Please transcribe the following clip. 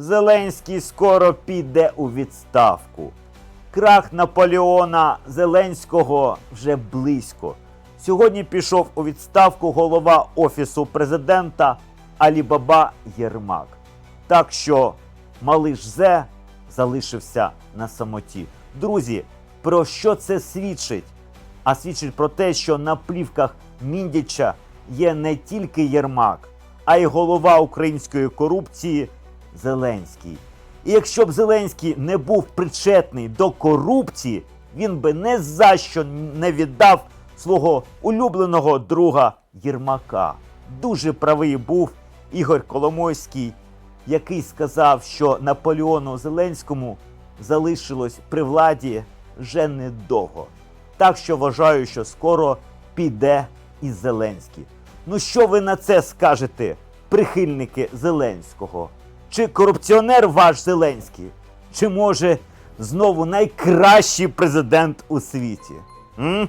Зеленський скоро піде у відставку. Крах Наполеона Зеленського вже близько. Сьогодні пішов у відставку голова Офісу президента Алібаба Єрмак. Так що малиш Зе залишився на самоті. Друзі, про що це свідчить? А свідчить про те, що на плівках Міндіча є не тільки Єрмак, а й голова української корупції Зеленський. І якщо б Зеленський не був причетний до корупції, він би не за що не віддав свого улюбленого друга Єрмака. Дуже правий був Ігор Коломойський, який сказав, що Наполеону Зеленському залишилось при владі вже недовго. Так що вважаю, що скоро піде і Зеленський. Ну що ви на це скажете, прихильники Зеленського? Чи корупціонер ваш Зеленський? Чи може знову найкращий президент у світі? М?